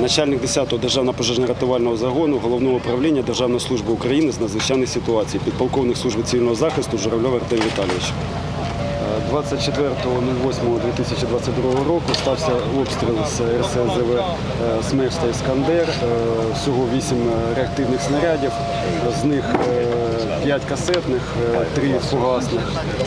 начальник 10-го державного пожежно-рятувального загону головного управління Державної служби України з надзвичайних ситуацій, підполковник служби цивільного захисту Журавльов Артем Віталійович. Е, 24.08.2022 року стався обстріл з РСЗВ е, «Смерч» та Іскандер. Е, Всього 8 реактивних снарядів, з них 5 касетних, 3 фугасних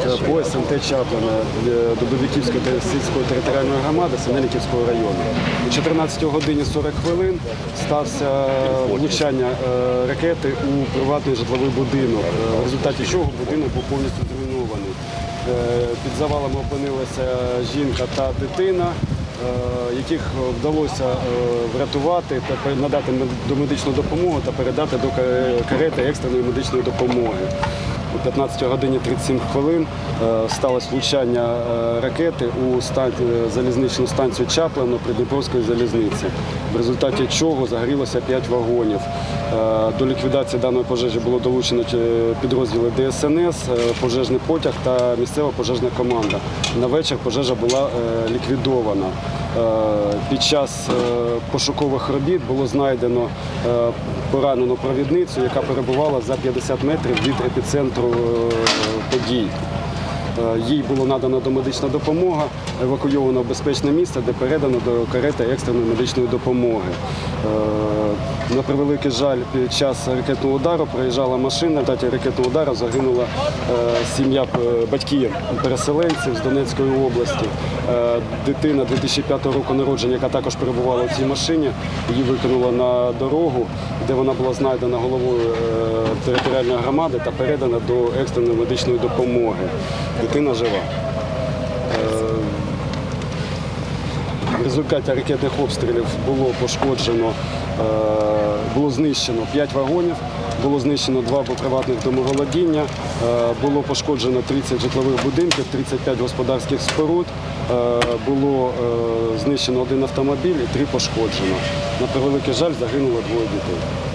е, по СМТ Чаплина е, Дубовиківської сільської територіальної громади Синельниківського району. О 14 годині 40 хвилин стався влучання е, ракети у приватний житловий будинок, е, в результаті чого будинок був повністю зруйнований. Е, Під завалами опинилася жінка та дитина, е, яких вдалося е, врятувати та надати медичну допомогу та передати до карети екстреної медичної допомоги. О 15 годині 37 хвилин е, сталося влучання е, ракети у е, залізничну станцію Чаплино Придніпровської залізниці, в результаті чого загорілося 5 вагонів. До ліквідації даної пожежі було долучено підрозділи ДСНС, пожежний потяг та місцева пожежна команда. На вечір пожежа була ліквідована. Е, Під час е, пошукових робіт було знайдено е, поранену провідницю, яка перебувала за 50 метрів від епіцентру подій. Їй було надано домедична допомога, евакуйовано в безпечне місце, де передано до карети екстреної медичної допомоги. На превеликий жаль, під час ракетного удару проїжджала машина. Результаті ракетного удару загинула е, сім'я е, батьків переселенців з Донецької області. Е, Дитина 2005 року народження, яка також перебувала в цій машині, її викинула на дорогу, де вона була знайдена головою територіальної громади та передана до екстреної медичної допомоги. Дитина жива. В результаті ракетних обстрілів було пошкоджено, е, було знищено 5 вагонів, було знищено 2 приватних домоволодіння, е, було пошкоджено 30 житлових будинків, 35 господарських споруд, е, було знищено один автомобіль і 3 пошкоджено. На превеликий жаль, загинуло двоє дітей.